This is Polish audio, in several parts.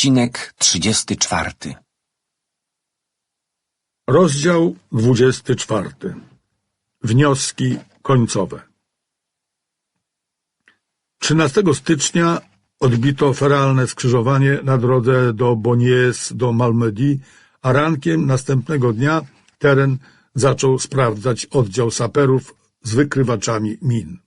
Odcinek 34 Rozdział 24. Wnioski końcowe 13 stycznia odbito feralne skrzyżowanie na drodze do Bonies do Malmedy, a rankiem następnego dnia teren zaczął sprawdzać oddział saperów z wykrywaczami min.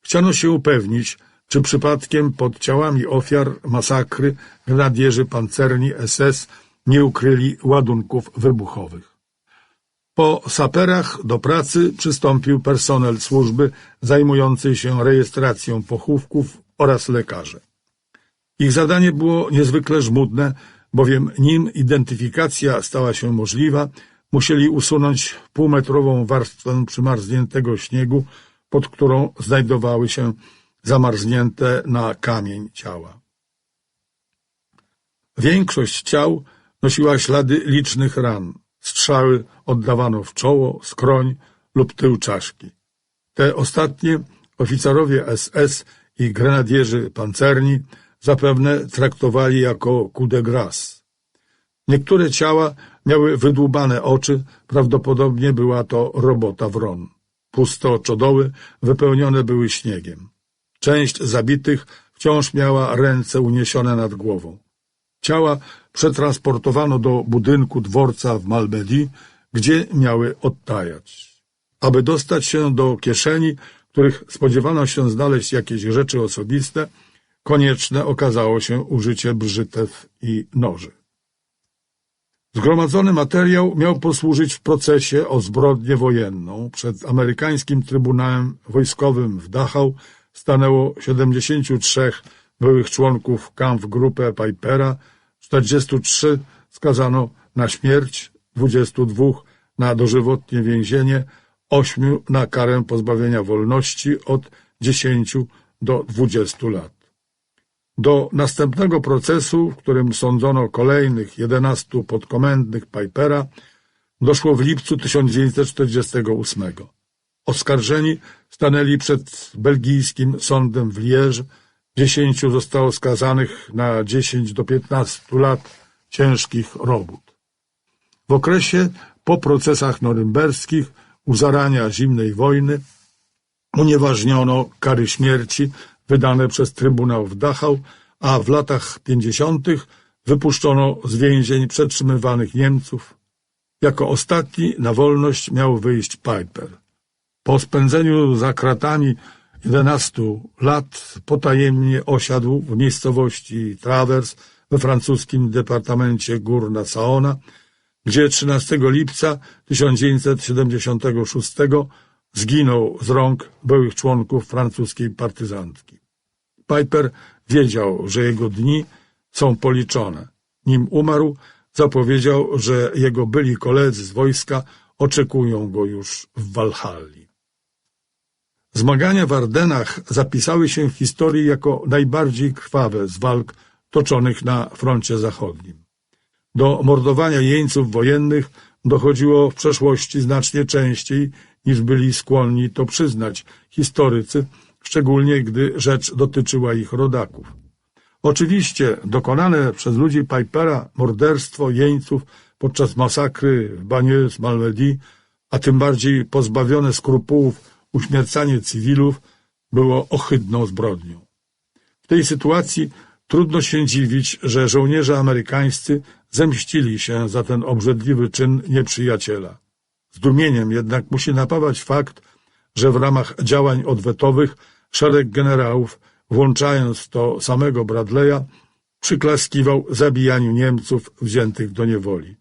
Chciano się upewnić, czy przypadkiem pod ciałami ofiar masakry grenadierzy pancerni SS nie ukryli ładunków wybuchowych. Po saperach do pracy przystąpił personel służby zajmujący się rejestracją pochówków oraz lekarze. Ich zadanie było niezwykle żmudne, bowiem nim identyfikacja stała się możliwa, musieli usunąć półmetrową warstwę przymarzniętego śniegu, pod którą znajdowały się zamarznięte na kamień ciała. Większość ciał nosiła ślady licznych ran. Strzały oddawano w czoło, skroń lub tył czaszki. Te ostatnie oficerowie SS i grenadierzy pancerni zapewne traktowali jako coup de. Niektóre ciała miały wydłubane oczy, prawdopodobnie była to robota wron. Pusto czodoły wypełnione były śniegiem. Część zabitych wciąż miała ręce uniesione nad głową. Ciała przetransportowano do budynku dworca w Malmedy, gdzie miały odtajać. Aby dostać się do kieszeni, których spodziewano się znaleźć jakieś rzeczy osobiste, konieczne okazało się użycie brzytew i noży. Zgromadzony materiał miał posłużyć w procesie o zbrodnię wojenną. Przed amerykańskim Trybunałem Wojskowym w Dachau stanęło 73 byłych członków Kampfgruppe Pipera, 43 skazano na śmierć, 22 na dożywotnie więzienie, 8 na karę pozbawienia wolności od 10 do 20 lat. Do następnego procesu, w którym sądzono kolejnych 11 podkomendnych Pipera, doszło w lipcu 1948. Oskarżeni stanęli przed belgijskim sądem w Liège. Dziesięciu zostało skazanych na 10 do 15 lat ciężkich robót. W okresie po procesach norymberskich u zarania zimnej wojny unieważniono kary śmierci wydane przez Trybunał w Dachau, a w latach pięćdziesiątych wypuszczono z więzień przetrzymywanych Niemców. Jako ostatni na wolność miał wyjść Piper. Po spędzeniu za kratami jedenastu lat potajemnie osiadł w miejscowości Travers we francuskim departamencie Górna Saona, gdzie 13 lipca 1976 zginął z rąk byłych członków francuskiej partyzantki. Piper wiedział, że jego dni są policzone. Nim umarł, zapowiedział, że jego byli koledzy z wojska oczekują go już w Walhalli. Zmagania w Ardenach zapisały się w historii jako najbardziej krwawe z walk toczonych na froncie zachodnim. Do mordowania jeńców wojennych dochodziło w przeszłości znacznie częściej niż byli skłonni to przyznać historycy, szczególnie gdy rzecz dotyczyła ich rodaków. Oczywiście dokonane przez ludzi Pipera morderstwo jeńców podczas masakry w Banieux Malmedy, a tym bardziej pozbawione skrupułów uśmiercanie cywilów było ohydną zbrodnią. W tej sytuacji trudno się dziwić, że żołnierze amerykańscy zemścili się za ten obrzydliwy czyn nieprzyjaciela. Zdumieniem jednak musi napawać fakt, że w ramach działań odwetowych szereg generałów, włączając to samego Bradley'a, przyklaskiwał zabijaniu Niemców wziętych do niewoli.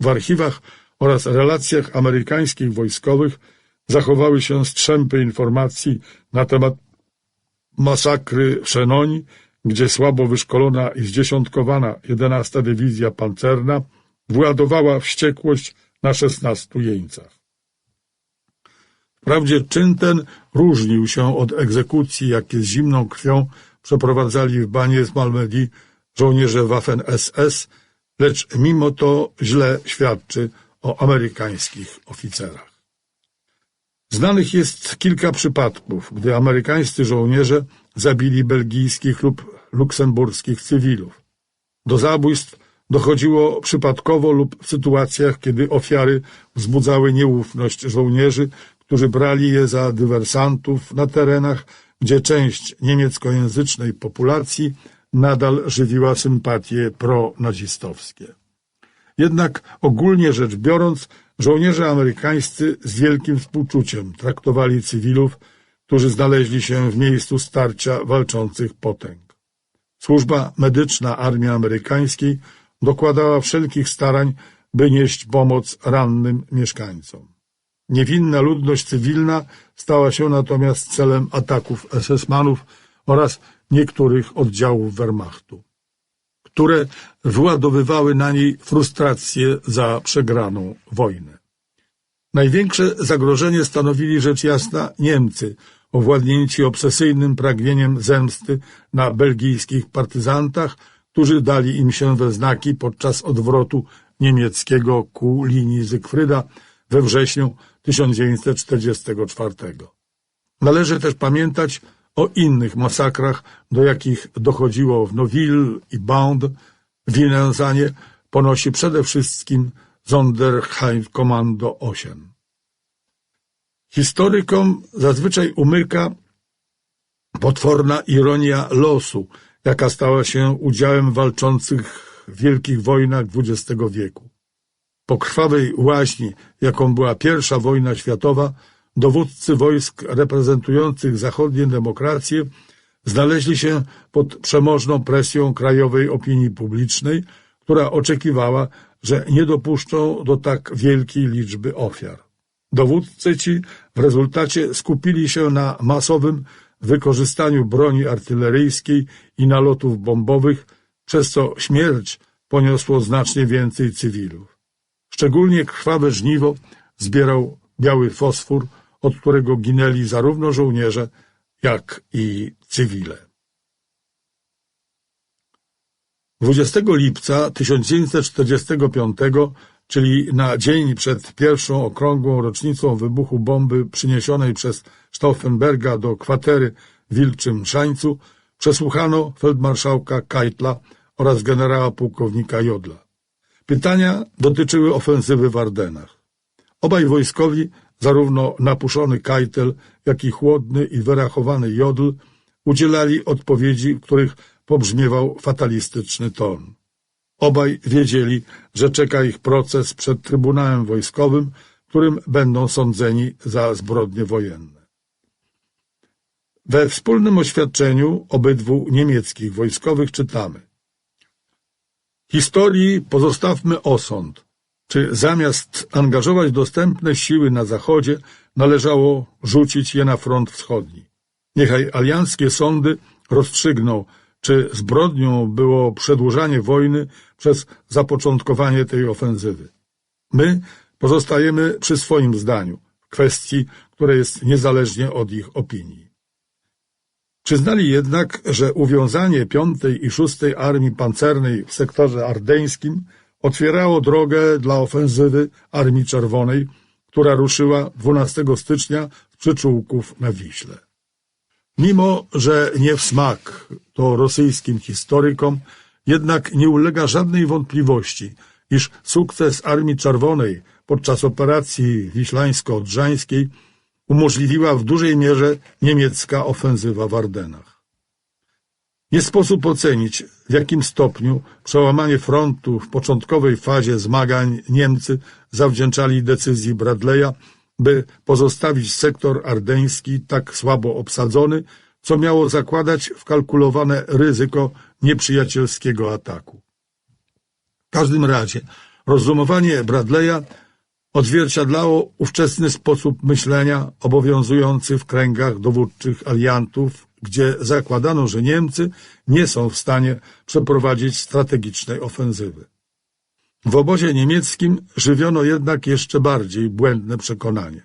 W archiwach oraz relacjach amerykańskich wojskowych zachowały się strzępy informacji na temat masakry w Szenoni, gdzie słabo wyszkolona i zdziesiątkowana 11 Dywizja Pancerna wyładowała wściekłość na szesnastu jeńcach. Wprawdzie czyn ten różnił się od egzekucji, jakie z zimną krwią przeprowadzali w banie z Malmedy żołnierze Waffen-SS, lecz mimo to źle świadczy o amerykańskich oficerach. Znanych jest kilka przypadków, gdy amerykańscy żołnierze zabili belgijskich lub luksemburskich cywilów. Do zabójstw dochodziło przypadkowo lub w sytuacjach, kiedy ofiary wzbudzały nieufność żołnierzy, którzy brali je za dywersantów na terenach, gdzie część niemieckojęzycznej populacji nadal żywiła sympatie pronazistowskie. Jednak ogólnie rzecz biorąc, żołnierze amerykańscy z wielkim współczuciem traktowali cywilów, którzy znaleźli się w miejscu starcia walczących potęg. Służba medyczna armii amerykańskiej dokładała wszelkich starań, by nieść pomoc rannym mieszkańcom. Niewinna ludność cywilna stała się natomiast celem ataków SS-manów oraz niektórych oddziałów Wehrmachtu, które wyładowywały na niej frustrację za przegraną wojnę. Największe zagrożenie stanowili rzecz jasna Niemcy, owładnięci obsesyjnym pragnieniem zemsty na belgijskich partyzantach, którzy dali im się we znaki podczas odwrotu niemieckiego ku linii Zygfryda we wrześniu 1944. Należy też pamiętać o innych masakrach, do jakich dochodziło w Nowille i Bond. Winę za nie ponosi przede wszystkim Sonderheimkommando 8. Historykom zazwyczaj umyka potworna ironia losu, jaka stała się udziałem walczących w wielkich wojnach XX wieku. Po krwawej łaźni, jaką była pierwsza wojna światowa, dowódcy wojsk reprezentujących zachodnie demokracje znaleźli się pod przemożną presją krajowej opinii publicznej, która oczekiwała, że nie dopuszczą do tak wielkiej liczby ofiar. Dowódcy ci w rezultacie skupili się na masowym wykorzystaniu broni artyleryjskiej i nalotów bombowych, przez co śmierć poniosło znacznie więcej cywilów. Szczególnie krwawe żniwo zbierał biały fosfor, od którego ginęli zarówno żołnierze, jak i cywile. 20 lipca 1945, czyli na dzień przed pierwszą okrągłą rocznicą wybuchu bomby przyniesionej przez Stauffenberga do kwatery w Wilczym Szańcu, przesłuchano feldmarszałka Keitla oraz generała pułkownika Jodla. Pytania dotyczyły ofensywy w Ardenach. Obaj wojskowi, zarówno napuszony Keitel, jak i chłodny i wyrachowany Jodl, udzielali odpowiedzi, w których pobrzmiewał fatalistyczny ton. Obaj wiedzieli, że czeka ich proces przed Trybunałem Wojskowym, którym będą sądzeni za zbrodnie wojenne. We wspólnym oświadczeniu obydwu niemieckich wojskowych czytamy Historii pozostawmy osąd, czy zamiast angażować dostępne siły na zachodzie, należało rzucić je na front wschodni. Niechaj alianckie sądy rozstrzygną, czy zbrodnią było przedłużanie wojny przez zapoczątkowanie tej ofensywy. My pozostajemy przy swoim zdaniu w kwestii, która jest niezależnie od ich opinii. Przyznali jednak, że uwiązanie piątej i szóstej Armii Pancernej w sektorze ardeńskim otwierało drogę dla ofensywy Armii Czerwonej, która ruszyła 12 stycznia z przyczółków na Wiśle. Mimo, że nie w smak to rosyjskim historykom, jednak nie ulega żadnej wątpliwości, iż sukces Armii Czerwonej podczas operacji wiślańsko-odrzańskiej umożliwiła w dużej mierze niemiecka ofensywa w Ardenach. Nie sposób ocenić, w jakim stopniu przełamanie frontu w początkowej fazie zmagań Niemcy zawdzięczali decyzji Bradley'a, by pozostawić sektor ardeński tak słabo obsadzony, co miało zakładać wkalkulowane ryzyko nieprzyjacielskiego ataku. W każdym razie rozumowanie Bradley'a odzwierciedlało ówczesny sposób myślenia obowiązujący w kręgach dowódczych aliantów, gdzie zakładano, że Niemcy nie są w stanie przeprowadzić strategicznej ofensywy. W obozie niemieckim żywiono jednak jeszcze bardziej błędne przekonanie.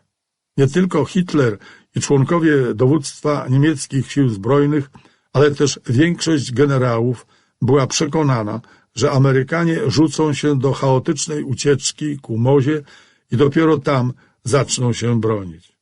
Nie tylko Hitler i członkowie dowództwa niemieckich sił zbrojnych, ale też większość generałów była przekonana, że Amerykanie rzucą się do chaotycznej ucieczki ku mozie i dopiero tam zaczną się bronić.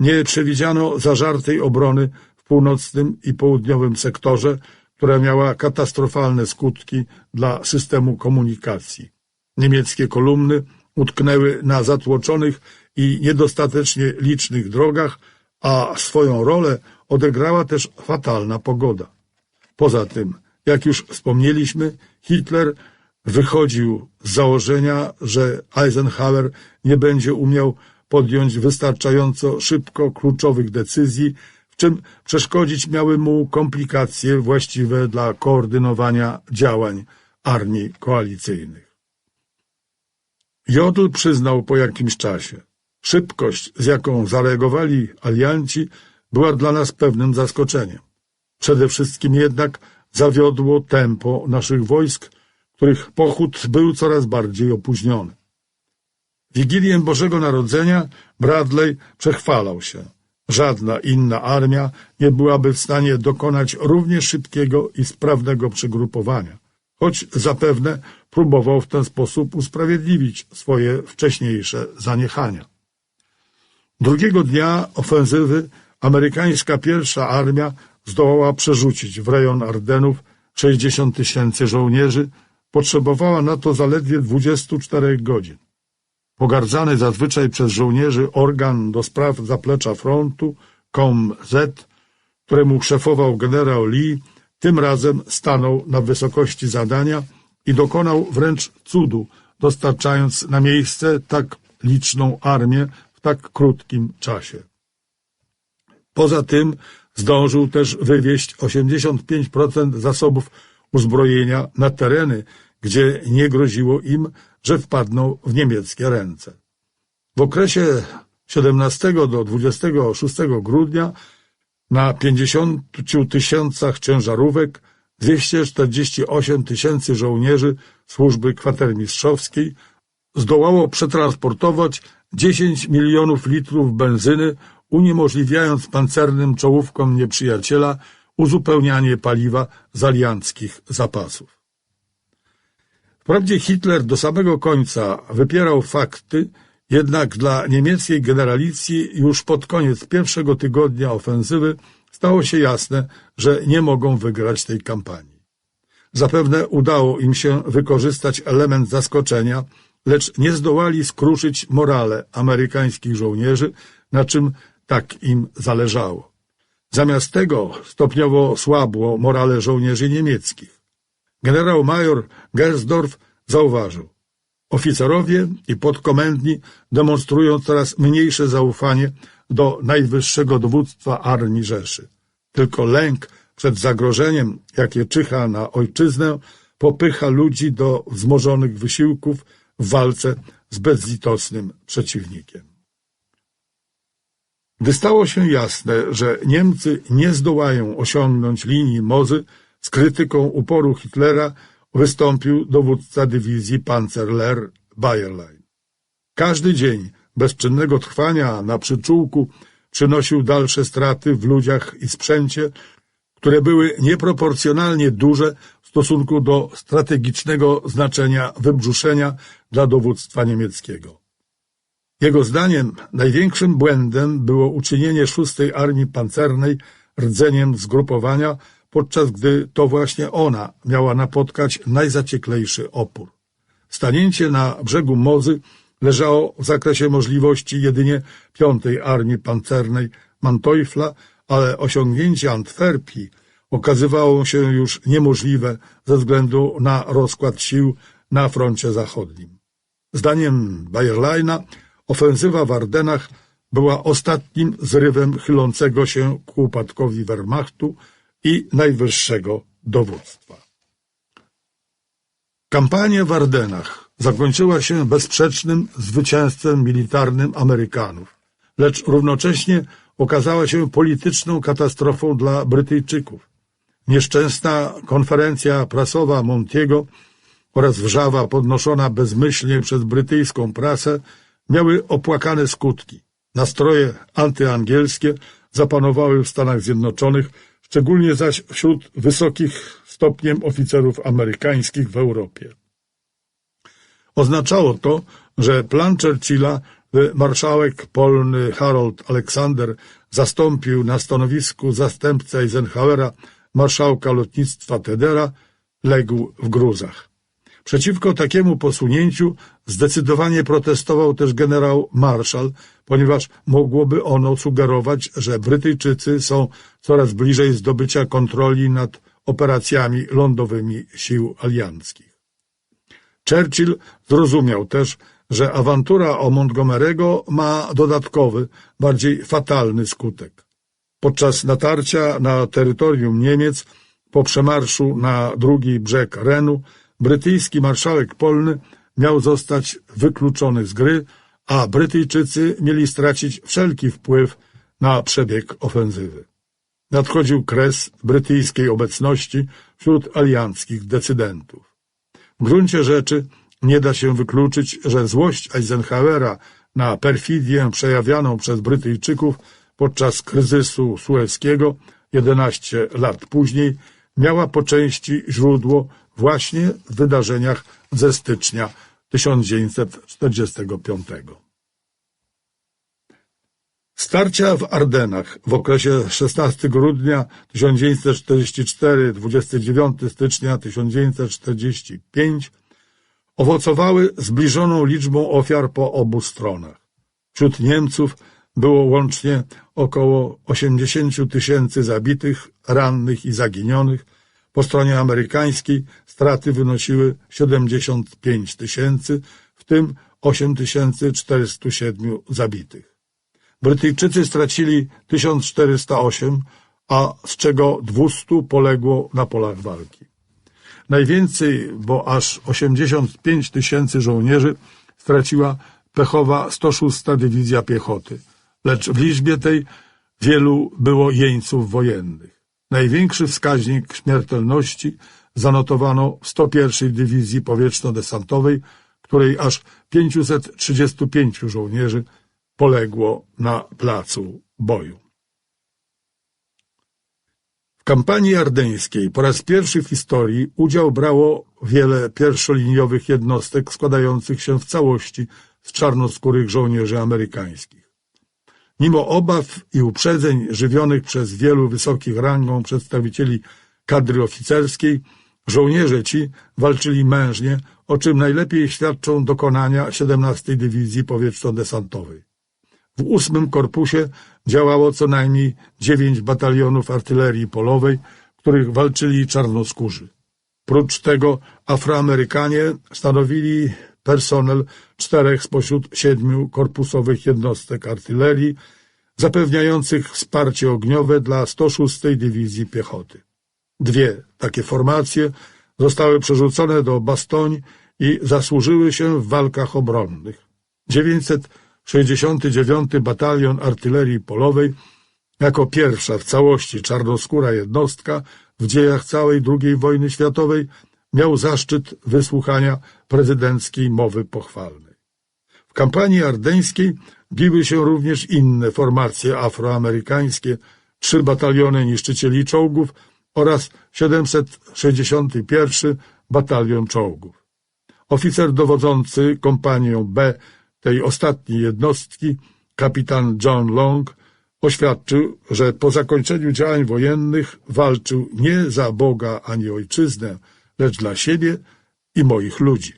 Nie przewidziano zażartej obrony północnym i południowym sektorze, która miała katastrofalne skutki dla systemu komunikacji. Niemieckie kolumny utknęły na zatłoczonych i niedostatecznie licznych drogach, a swoją rolę odegrała też fatalna pogoda. Poza tym, jak już wspomnieliśmy, Hitler wychodził z założenia, że Eisenhower nie będzie umiał podjąć wystarczająco szybko kluczowych decyzji, czym przeszkodzić miały mu komplikacje właściwe dla koordynowania działań armii koalicyjnych. Jodl przyznał po jakimś czasie. Szybkość, z jaką zareagowali alianci, była dla nas pewnym zaskoczeniem. Przede wszystkim jednak zawiodło tempo naszych wojsk, których pochód był coraz bardziej opóźniony. Wigilię Bożego Narodzenia Bradley przechwalał się. Żadna inna armia nie byłaby w stanie dokonać równie szybkiego i sprawnego przegrupowania, choć zapewne próbował w ten sposób usprawiedliwić swoje wcześniejsze zaniechania. Drugiego dnia ofensywy amerykańska pierwsza armia zdołała przerzucić w rejon Ardenów 60 tysięcy żołnierzy, potrzebowała na to zaledwie 24 godzin. Pogardzany zazwyczaj przez żołnierzy organ do spraw zaplecza frontu, COM-Z, któremu szefował generał Lee, tym razem stanął na wysokości zadania i dokonał wręcz cudu, dostarczając na miejsce tak liczną armię w tak krótkim czasie. Poza tym zdążył też wywieźć 85% zasobów uzbrojenia na tereny, gdzie nie groziło im, że wpadną w niemieckie ręce. W okresie 17 do 26 grudnia na 50 tysiącach ciężarówek 248 tysięcy żołnierzy służby kwatermistrzowskiej zdołało przetransportować 10 milionów litrów benzyny, uniemożliwiając pancernym czołówkom nieprzyjaciela uzupełnianie paliwa z alianckich zapasów. Wprawdzie Hitler do samego końca wypierał fakty, jednak dla niemieckiej generalicji już pod koniec pierwszego tygodnia ofensywy stało się jasne, że nie mogą wygrać tej kampanii. Zapewne udało im się wykorzystać element zaskoczenia, lecz nie zdołali skruszyć morale amerykańskich żołnierzy, na czym tak im zależało. Zamiast tego stopniowo słabło morale żołnierzy niemieckich. Generał major Gersdorf zauważył. Oficerowie i podkomendni demonstrują coraz mniejsze zaufanie do najwyższego dowództwa Armii Rzeszy. Tylko lęk przed zagrożeniem, jakie czyha na ojczyznę, popycha ludzi do wzmożonych wysiłków w walce z bezlitosnym przeciwnikiem. Gdy stało się jasne, że Niemcy nie zdołają osiągnąć linii Mozy, krytyką uporu Hitlera wystąpił dowódca dywizji Panzerlehr Bayerlein. Każdy dzień bezczynnego trwania na przyczółku przynosił dalsze straty w ludziach i sprzęcie, które były nieproporcjonalnie duże w stosunku do strategicznego znaczenia wybrzuszenia dla dowództwa niemieckiego. Jego zdaniem największym błędem było uczynienie szóstej Armii Pancernej rdzeniem zgrupowania, podczas gdy to właśnie ona miała napotkać najzacieklejszy opór. Stanięcie na brzegu Mozy leżało w zakresie możliwości jedynie piątej Armii Pancernej Manteuffla, ale osiągnięcie Antwerpii okazywało się już niemożliwe ze względu na rozkład sił na froncie zachodnim. Zdaniem Bayerleina ofensywa w Ardenach była ostatnim zrywem chylącego się ku upadkowi Wehrmachtu i najwyższego dowództwa. Kampania w Ardenach zakończyła się bezsprzecznym zwycięstwem militarnym Amerykanów, lecz równocześnie okazała się polityczną katastrofą dla Brytyjczyków. Nieszczęsna konferencja prasowa Montiego oraz wrzawa podnoszona bezmyślnie przez brytyjską prasę miały opłakane skutki. Nastroje antyangielskie zapanowały w Stanach Zjednoczonych, szczególnie zaś wśród wysokich stopniem oficerów amerykańskich w Europie. Oznaczało to, że plan Churchilla, by marszałek polny Harold Alexander zastąpił na stanowisku zastępcę Eisenhowera marszałka lotnictwa Tedera, legł w gruzach. Przeciwko takiemu posunięciu zdecydowanie protestował też generał Marshall, ponieważ mogłoby ono sugerować, że Brytyjczycy są coraz bliżej zdobycia kontroli nad operacjami lądowymi sił alianckich. Churchill zrozumiał też, że awantura o Montgomery'ego ma dodatkowy, bardziej fatalny skutek. Podczas natarcia na terytorium Niemiec po przemarszu na drugi brzeg Renu brytyjski marszałek polny miał zostać wykluczony z gry, a Brytyjczycy mieli stracić wszelki wpływ na przebieg ofensywy. Nadchodził kres brytyjskiej obecności wśród alianckich decydentów. W gruncie rzeczy nie da się wykluczyć, że złość Eisenhowera na perfidię przejawianą przez Brytyjczyków podczas kryzysu sueskiego 11 lat później miała po części źródło właśnie w wydarzeniach ze stycznia 1945. Starcia w Ardenach w okresie 16 grudnia 1944-29 stycznia 1945 owocowały zbliżoną liczbą ofiar po obu stronach. Wśród Niemców było łącznie około 80 tysięcy zabitych, rannych i zaginionych. Po stronie amerykańskiej straty wynosiły 75 tysięcy, w tym 8407 zabitych. Brytyjczycy stracili 1408, a z czego 200 poległo na polach walki. Najwięcej, bo aż 85 tysięcy żołnierzy straciła pechowa 106 Dywizja Piechoty, lecz w liczbie tej wielu było jeńców wojennych. Największy wskaźnik śmiertelności zanotowano w 101 Dywizji Powietrzno-Desantowej, której aż 535 żołnierzy poległo na placu boju. W kampanii ardeńskiej po raz pierwszy w historii udział brało wiele pierwszoliniowych jednostek składających się w całości z czarnoskórych żołnierzy amerykańskich. Mimo obaw i uprzedzeń żywionych przez wielu wysokich rangą przedstawicieli kadry oficerskiej, żołnierze ci walczyli mężnie, o czym najlepiej świadczą dokonania 17 Dywizji Powietrzno-Desantowej. W ósmym korpusie działało co najmniej dziewięć batalionów artylerii polowej, w których walczyli czarnoskórzy. Prócz tego Afroamerykanie stanowili personel czterech spośród siedmiu korpusowych jednostek artylerii, zapewniających wsparcie ogniowe dla 106 Dywizji Piechoty. Dwie takie formacje zostały przerzucone do Bastoń i zasłużyły się w walkach obronnych. 969 Batalion Artylerii Polowej jako pierwsza w całości czarnoskóra jednostka w dziejach całej II wojny światowej miał zaszczyt wysłuchania prezydenckiej mowy pochwalnej. W kampanii ardeńskiej biły się również inne formacje afroamerykańskie, trzy bataliony niszczycieli czołgów oraz 761 Batalion Czołgów. Oficer dowodzący kompanią B tej ostatniej jednostki, kapitan John Long, oświadczył, że po zakończeniu działań wojennych walczył nie za Boga ani ojczyznę, lecz dla siebie i moich ludzi.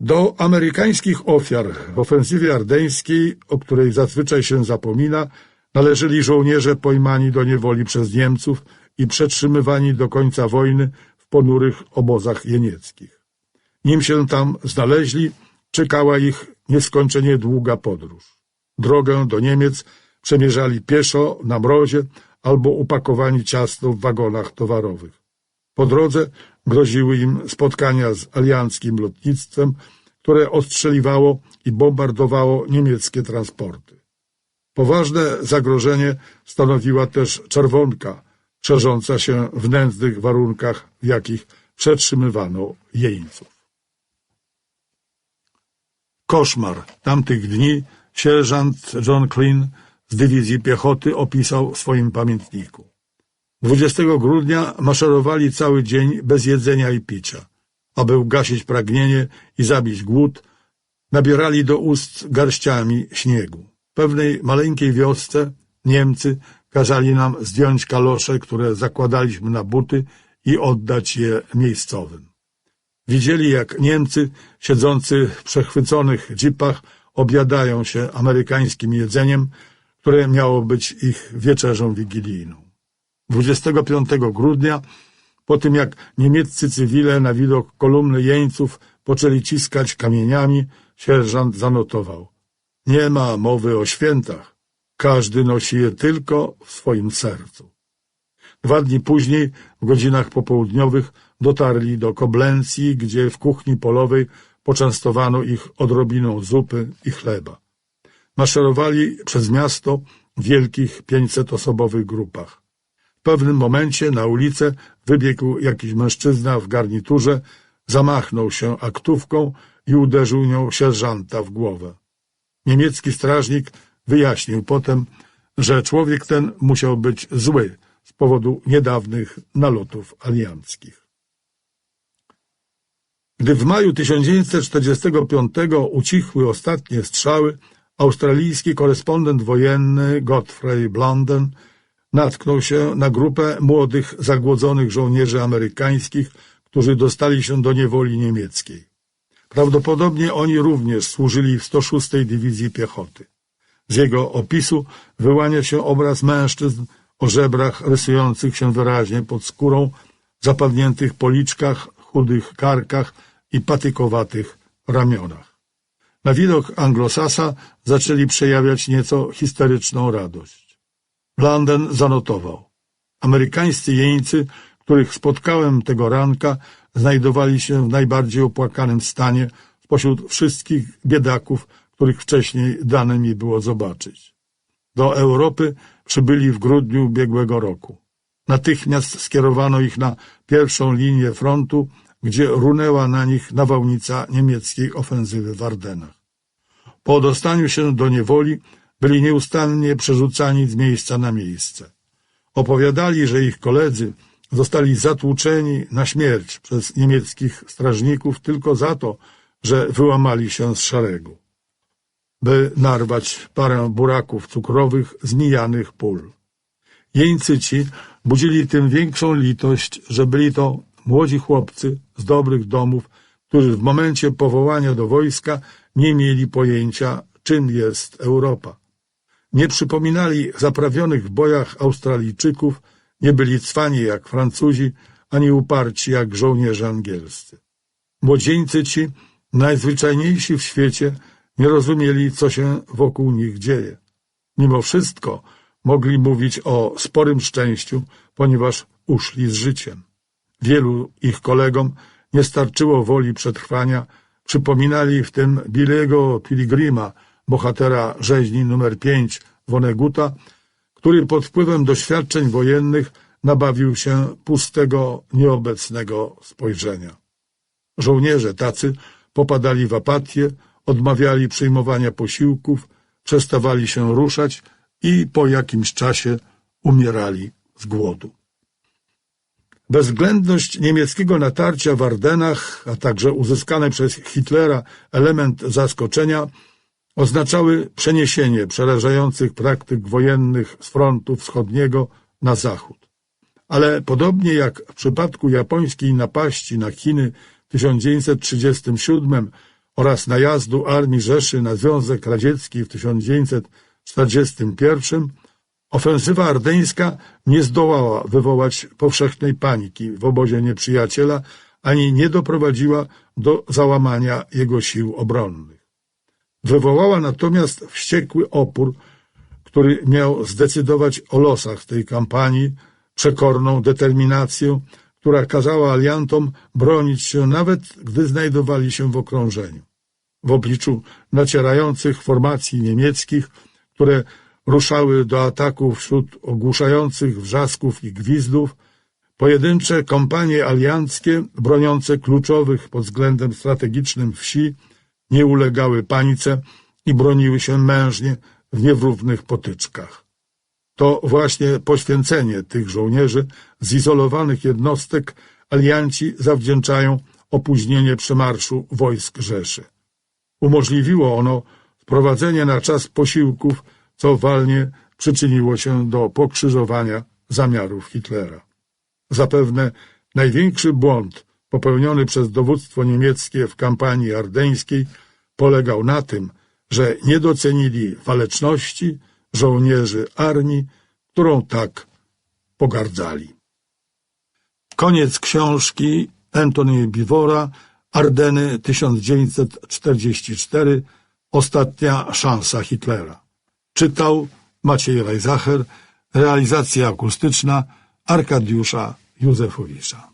Do amerykańskich ofiar w ofensywie ardeńskiej, o której zazwyczaj się zapomina, należeli żołnierze pojmani do niewoli przez Niemców i przetrzymywani do końca wojny w ponurych obozach jenieckich. Nim się tam znaleźli, czekała ich nieskończenie długa podróż. Drogę do Niemiec przemierzali pieszo, na mrozie albo upakowani ciasno w wagonach towarowych. Po drodze groziły im spotkania z alianckim lotnictwem, które ostrzeliwało i bombardowało niemieckie transporty. Poważne zagrożenie stanowiła też czerwonka, szerząca się w nędznych warunkach, w jakich przetrzymywano jeńców. Koszmar tamtych dni sierżant John Klin z dywizji piechoty opisał w swoim pamiętniku. 20 grudnia maszerowali cały dzień bez jedzenia i picia. Aby ugasić pragnienie i zabić głód, nabierali do ust garściami śniegu. W pewnej maleńkiej wiosce Niemcy kazali nam zdjąć kalosze, które zakładaliśmy na buty i oddać je miejscowym. Widzieli, jak Niemcy, siedzący w przechwyconych jeepach, obiadają się amerykańskim jedzeniem, które miało być ich wieczerzą wigilijną. 25 grudnia, po tym jak niemieccy cywile na widok kolumny jeńców poczęli ciskać kamieniami, sierżant zanotował. Nie ma mowy o świętach. Każdy nosi je tylko w swoim sercu. Dwa dni później, w godzinach popołudniowych, dotarli do Koblencji, gdzie w kuchni polowej poczęstowano ich odrobiną zupy i chleba. Maszerowali przez miasto w wielkich pięćsetosobowych grupach. W pewnym momencie na ulicę wybiegł jakiś mężczyzna w garniturze, zamachnął się aktówką i uderzył nią sierżanta w głowę. Niemiecki strażnik wyjaśnił potem, że człowiek ten musiał być zły z powodu niedawnych nalotów alianckich. Gdy w maju 1945 ucichły ostatnie strzały, australijski korespondent wojenny Godfrey Blunden natknął się na grupę młodych, zagłodzonych żołnierzy amerykańskich, którzy dostali się do niewoli niemieckiej. Prawdopodobnie oni również służyli w 106 Dywizji Piechoty. Z jego opisu wyłania się obraz mężczyzn o żebrach rysujących się wyraźnie pod skórą, zapadniętych policzkach, chudych karkach i patykowatych ramionach. Na widok anglosasa zaczęli przejawiać nieco histeryczną radość. London zanotował. Amerykańscy jeńcy, których spotkałem tego ranka, znajdowali się w najbardziej opłakanym stanie spośród wszystkich biedaków, których wcześniej dane mi było zobaczyć. Do Europy przybyli w grudniu ubiegłego roku. Natychmiast skierowano ich na pierwszą linię frontu, gdzie runęła na nich nawałnica niemieckiej ofensywy w Ardenach. Po dostaniu się do niewoli byli nieustannie przerzucani z miejsca na miejsce. Opowiadali, że ich koledzy zostali zatłuczeni na śmierć przez niemieckich strażników tylko za to, że wyłamali się z szeregu, by narwać parę buraków cukrowych z mijanych pól. Jeńcy ci budzili tym większą litość, że byli to młodzi chłopcy z dobrych domów, którzy w momencie powołania do wojska nie mieli pojęcia, czym jest Europa. Nie przypominali zaprawionych w bojach Australijczyków, nie byli cwani jak Francuzi, ani uparci jak żołnierze angielscy. Młodzieńcy ci, najzwyczajniejsi w świecie, nie rozumieli, co się wokół nich dzieje. Mimo wszystko mogli mówić o sporym szczęściu, ponieważ uszli z życiem. Wielu ich kolegom nie starczyło woli przetrwania, przypominali w tym Bilego Pilgrima, bohatera rzeźni numer 5 Woneguta, który pod wpływem doświadczeń wojennych nabawił się pustego, nieobecnego spojrzenia. Żołnierze tacy popadali w apatię, odmawiali przyjmowania posiłków, przestawali się ruszać i po jakimś czasie umierali z głodu. Bezwzględność niemieckiego natarcia w Ardenach, a także uzyskany przez Hitlera element zaskoczenia oznaczały przeniesienie przerażających praktyk wojennych z frontu wschodniego na zachód. Ale podobnie jak w przypadku japońskiej napaści na Chiny w 1937 oraz najazdu Armii Rzeszy na Związek Radziecki w 1941, ofensywa ardeńska nie zdołała wywołać powszechnej paniki w obozie nieprzyjaciela, ani nie doprowadziła do załamania jego sił obronnych. Wywołała natomiast wściekły opór, który miał zdecydować o losach tej kampanii, przekorną determinację, która kazała aliantom bronić się nawet gdy znajdowali się w okrążeniu. W obliczu nacierających formacji niemieckich, które ruszały do ataku wśród ogłuszających wrzasków i gwizdów, pojedyncze kompanie alianckie broniące kluczowych pod względem strategicznym wsi nie ulegały panice i broniły się mężnie w niewrównych potyczkach. To właśnie poświęcenie tych żołnierzy z izolowanych jednostek alianci zawdzięczają opóźnienie przemarszu wojsk Rzeszy. Umożliwiło ono wprowadzenie na czas posiłków, co walnie przyczyniło się do pokrzyżowania zamiarów Hitlera. Zapewne największy błąd popełniony przez dowództwo niemieckie w kampanii ardeńskiej polegał na tym, że nie docenili waleczności żołnierzy armii, którą tak pogardzali. Koniec książki Anthony Bivora Ardeny 1944 Ostatnia szansa Hitlera. Czytał Maciej Rajzacher, realizacja akustyczna Arkadiusza Józefowicza.